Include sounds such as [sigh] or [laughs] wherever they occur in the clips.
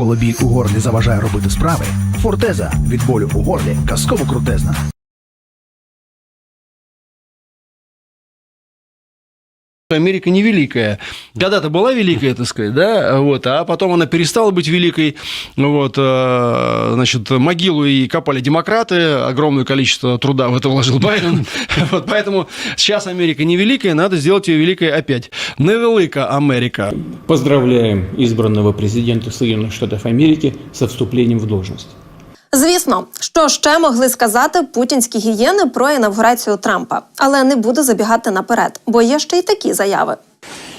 Коли біль у горлі заважає робити справи, фортеза від болю у горлі казково крутезна. Америка не великая. Когда-то была великая, так сказать, да, вот, а потом она перестала быть великой. Вот, э, значит, могилу и копали демократы, огромное количество труда в это вложил Байден. [laughs] Вот, поэтому сейчас Америка не великая, надо сделать ее великой опять. Невелика Америка. Поздравляем избранного президента Соединенных Штатов Америки со вступлением в должность. Звісно, що ще могли сказати путінські гієни про інавгурацію Трампа, але не буду забігати наперед, бо є ще й такі заяви.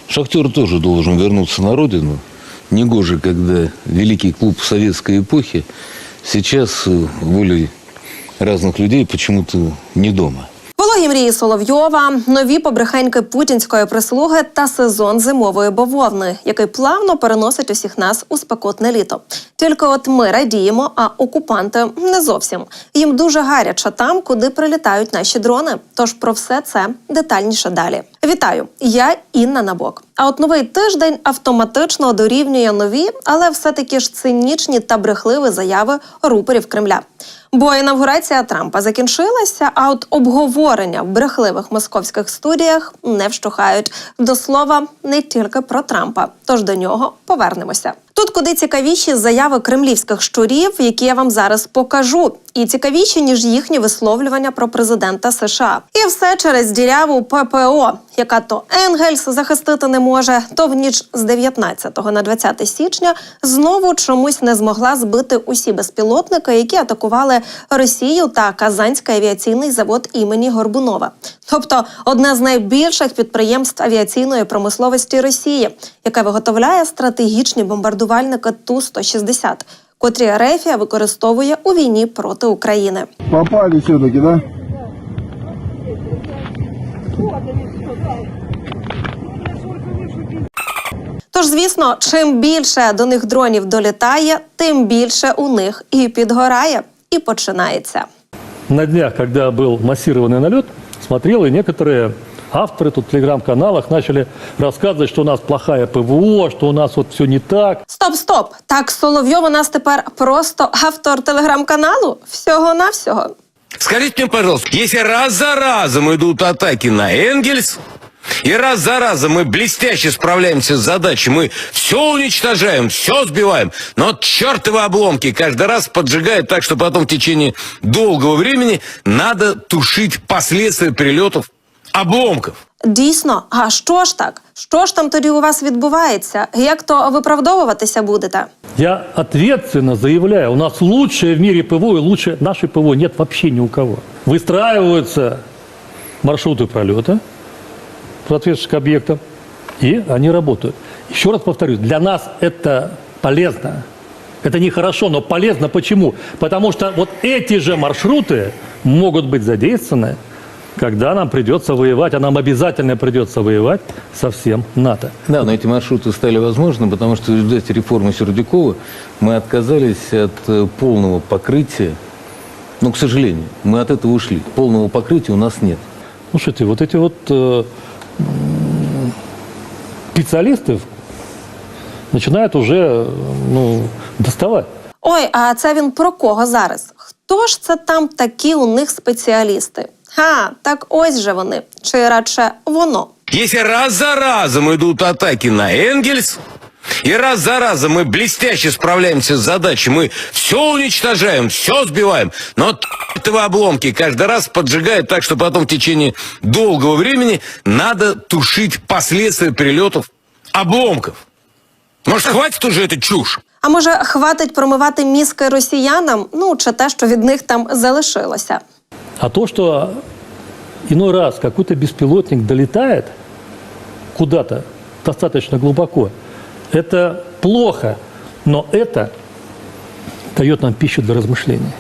Шахтер тоже должен вернуться на родину. Негоже, когда великий клуб советской эпохи сейчас э, волей разных людей почему-то не дома. Вологі мрії Соловйова, нові побрехеньки путінської прислуги та сезон зимової бавовни, який плавно переносить усіх нас у спекотне літо. Тільки от ми радіємо, а окупанти не зовсім. Їм дуже гаряче там, куди прилітають наші дрони. Тож про все це детальніше далі. Вітаю! Я Інна Набок. А от новий тиждень автоматично дорівнює нові, але все-таки ж цинічні та брехливі заяви рупорів Кремля. Бо інавгурація Трампа закінчилася, а от обговорення в брехливих московських студіях не вщухають. До слова, не тільки про Трампа, тож до нього повернемося. Тут куди цікавіші заяви кремлівських щурів, які я вам зараз покажу, і цікавіші ніж їхні висловлювання про президента США. І все через діряву ППО, яка то Енгельс захистити не може, то в ніч з 19 на 20 січня знову чомусь не змогла збити усі безпілотники, які атакували Росію та Казанський авіаційний завод імені Горбунова. Тобто одне з найбільших підприємств авіаційної промисловості Росії, яке виготовляє стратегічні бомбардувальники Ту-160, котрі Рефія використовує у війні проти України. Попали все-таки, да? Тож, звісно, чим більше до них дронів долітає, тим більше у них і підгорає, і починається. На днях, когда был массированный налет, смотрел, и некоторые авторы тут в телеграм-каналах начали рассказывать, что у нас плохая ПВО, что у нас вот все не так. Стоп, стоп! Так Соловйов у нас тепер просто автор телеграм-каналу? Всього навсього. Скажите мне, пожалуйста, если раз за разом идут атаки на Энгельс, и раз за разом мы блестяще справляемся с задачей, мы все уничтожаем, все сбиваем, но чертовы обломки каждый раз поджигают так, что потом в течение долгого времени надо тушить последствия прилетов обломков. Дійсно, а що ж так? Що ж там тоді у вас відбувається? Як то виправдовуватися будете? Я ответственно заявляю, у нас лучшее в мире ПВО, и лучше нашей ПВО нет вообще ни у кого. Выстраиваются маршруты пролета соответствующих объектов, и они работают. Еще раз повторюсь, для нас это полезно. Это нехорошо, но полезно. Почему? Потому что вот эти же маршруты могут быть задействованы, когда нам придется воевать, а нам обязательно придется воевать со всем НАТО. Да, но эти маршруты стали возможны, потому что в результате реформы Сердюкова мы отказались от э, полного покрытия. Ну, к сожалению, мы от этого ушли. Полного покрытия у нас нет. Слушайте, вот эти вот э, м, специалисты начинают уже э, ну, доставать. Ой, а це він про кого зараз? Хто ж це там такі у них спеціалісти? Ха, так ось же вони, чи радше воно. Если раз за разом идут атаки на Энгельс, и раз за разом мы блестяще справляемся с задачей, мы все уничтожаем, все сбиваем, но вот чертовы обломки каждый раз поджигают так, что потом в течение долгого времени надо тушить последствия прилетов обломков. Может, хватит уже этой чушь? А може, хватить промивати мізки росіянам? Ну, чи те, що від них там залишилося? А то, что иной раз какой-то беспилотник долетает куда-то достаточно глубоко, это плохо, но это дает нам пищу для размышлений.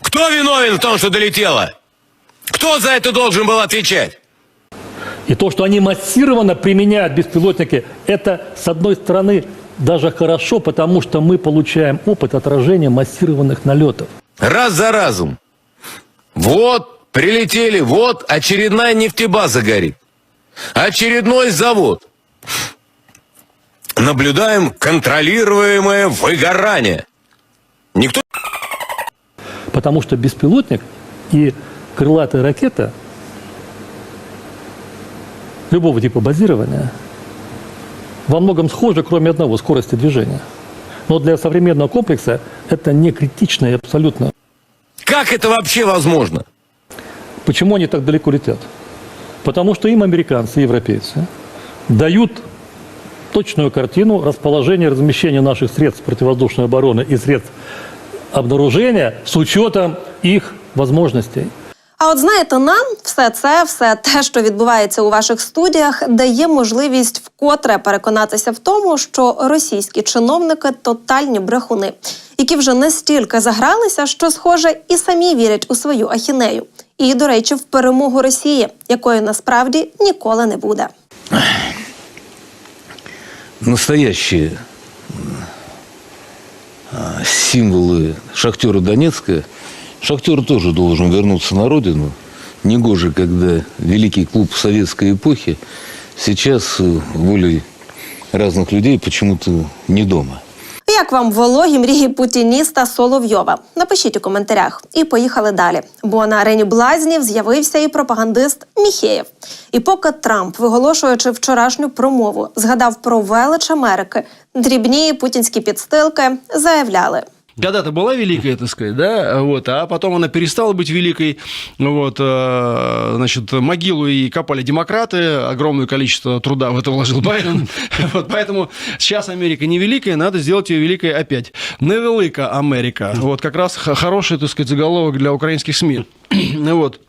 Кто виновен в том, что долетело? Кто за это должен был отвечать? И то, что они массированно применяют беспилотники, это, с одной стороны, даже хорошо, потому что мы получаем опыт отражения массированных налетов. Раз за разом. Вот, прилетели, вот очередная нефтебаза горит. Очередной завод. наблюдаем контролируемое выгорание. Никто Потому что беспилотник и крылатая ракета любого типа базирования во многом схожи, кроме одного, скорости движения. Но для современного комплекса это не критично и абсолютно. Как это вообще возможно? Почему они так далеко летят? Потому что им американцы, европейцы, дают точную картину расположения размещения наших средств противовоздушной обороны и средств обнаружения с учетом их возможностей. А от знаєте, нам все це, все те, що відбувається у ваших студіях, дає можливість вкотре переконатися в тому, що російські чиновники тотальні брехуни, які вже настільки загралися, що, схоже, і самі вірять у свою ахінею. І, до речі, в перемогу Росії, якої насправді ніколи не буде. Настоящие а, символы шахтера Донецка. Шахтер тоже должен вернуться на родину. Негоже, когда великий клуб советской эпохи сейчас э, волей разных людей почему-то не дома. Як вам вологі мрії путініста Соловйова? Напишіть у коментарях. І поїхали далі. Бо на арені блазнів з'явився і пропагандист Міхеєв. І поки Трамп, виголошуючи вчорашню промову, згадав про велич Америки, дрібні путінські підстилки заявляли. Когда-то была великая, так сказать, да, вот, а потом она перестала быть великой, вот, э, значит, могилу и копали демократы, огромное количество труда в это вложил Байден, [laughs] вот, поэтому сейчас Америка не великая, надо сделать ее великой опять. Невелика Америка, вот, как раз хороший, так сказать, заголовок для украинских СМИ, [clears throat] вот.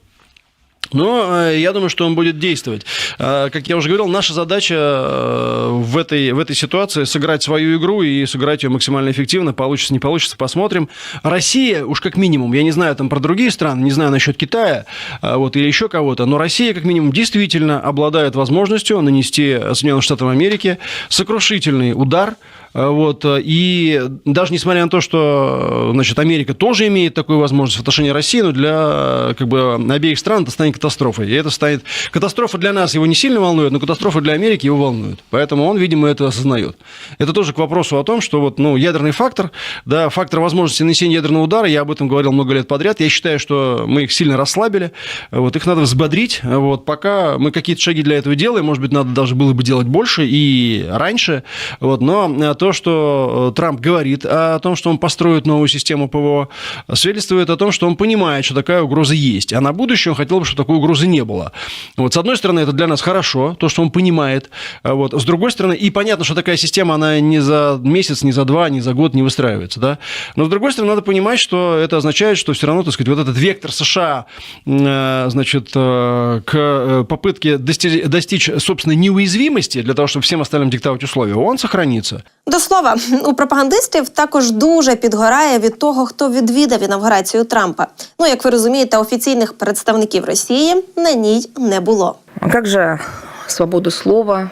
Но э, я думаю, что он будет действовать. Э, Как я уже говорил, наша задача э, в этой, в этой ситуации сыграть свою игру и сыграть ее максимально эффективно. Получится, не получится, посмотрим. Россия, уж как минимум, я не знаю там про другие страны, не знаю насчет Китая вот, или еще кого-то, но Россия, как минимум, действительно обладает возможностью нанести Соединенным Штатам Америки сокрушительный удар Вот, э, и даже несмотря на то, что э, значит, Америка тоже имеет такую возможность в отношении России, но для э, как бы, обеих стран это станет катастрофой. И это станет... Катастрофа для нас его не сильно волнует, но катастрофа для Америки его волнует. Поэтому он, видимо, это осознает. Это тоже к вопросу о том, что вот, ну, ядерный фактор, да, фактор возможности нанесения ядерного удара, я об этом говорил много лет подряд, я считаю, что мы их сильно расслабили, вот, их надо взбодрить, вот, пока мы какие-то шаги для этого делаем, может быть, надо даже было бы делать больше и раньше, вот, но э, то, что э, Трамп говорит о том, что он построит новую систему ПВО, свидетельствует о том, что он понимает, что такая угроза есть, а на будущее он хотел бы, чтобы такой угрозы не было. Вот, с одной стороны, это для нас хорошо, то, что он понимает, а вот, с другой стороны, и понятно, что такая система, она не за месяц, не за два, не за год не выстраивается, да, но с другой стороны, надо понимать, что это означает, что все равно, так сказать, вот этот вектор США, э, значит, э, к попытке дости- достичь собственной неуязвимости для того, чтобы всем остальным диктовать условия, он сохранится. До слова, у пропагандистів також дуже підгорає від того, хто відвідав інавгурацію Трампа. Ну, як ви розумієте, офіційних представників Росії на ній не було. А как же свобода слова,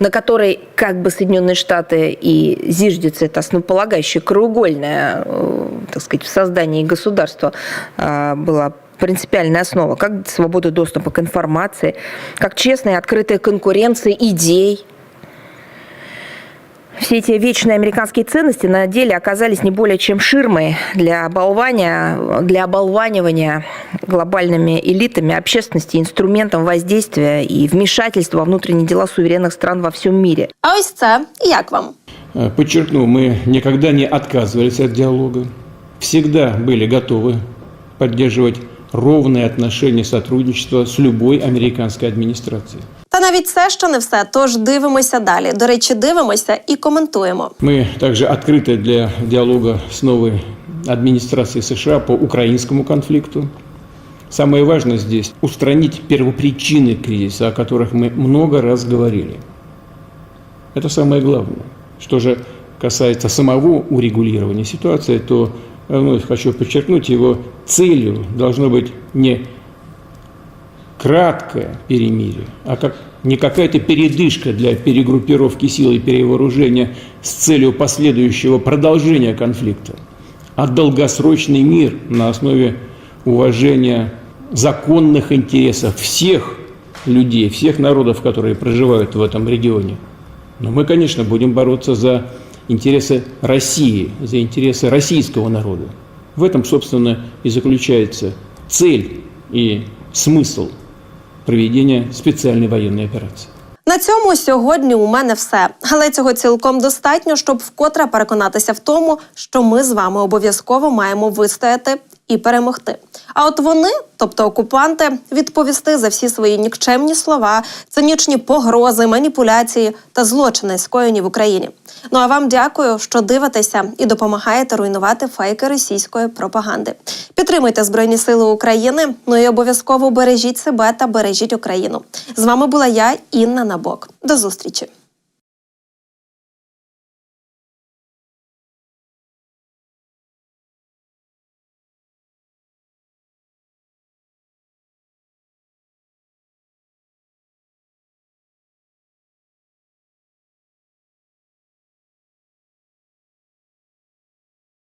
на которой как бы Соединенные Штаты и зиждется, это основополагающее краеугольное, э, так сказать, в создании государства э, была принципиальная основа, как свобода доступа к информации, как честная и открытая конкуренция идей. Все эти вечные американские ценности на деле оказались не более чем ширмой для оболвания, для оболванивания глобальными элитами общественности, инструментом воздействия и вмешательства во внутренние дела суверенных стран во всем мире. А ось це як вам? Э, Подчеркну, мы никогда не отказывались от диалога, всегда были готовы поддерживать ровные отношения сотрудничества с любой американской администрацией. Та навіть це ще не все. Тож дивимося далі. До речі, дивимося і коментуємо. Мы также открыты для диалога с новой администрацией США по украинскому конфликту. Самое важное здесь – устранить первопричины кризиса, о которых мы много раз говорили. Это самое главное. Что же касается самого урегулирования ситуации, то я вновь хочу подчеркнуть, его целью должно быть не краткое перемирие, а как не какая-то передышка для перегруппировки сил и перевооружения с целью последующего продолжения конфликта, а долгосрочный мир на основе уважения законных интересов всех людей, всех народов, которые проживают в этом регионе. Но мы, конечно, будем бороться за интересы России, за интересы российского народа. В этом, собственно, и заключается цель и смысл проведения специальной военной операции. На цьому сьогодні у мене все. Але цього цілком достатньо, щоб вкотре переконатися в тому, що ми з вами обов'язково маємо вистояти і перемогти. А от вони, тобто окупанти, відповісти за всі свої нікчемні слова, цинічні погрози, маніпуляції та злочини, скоєні в Україні. Ну а вам дякую, що дивитеся і допомагаєте руйнувати фейки російської пропаганди. Підтримуйте Збройні Сили України. Ну і обов'язково бережіть себе та бережіть Україну. З вами була я, Інна Набок. До зустрічі.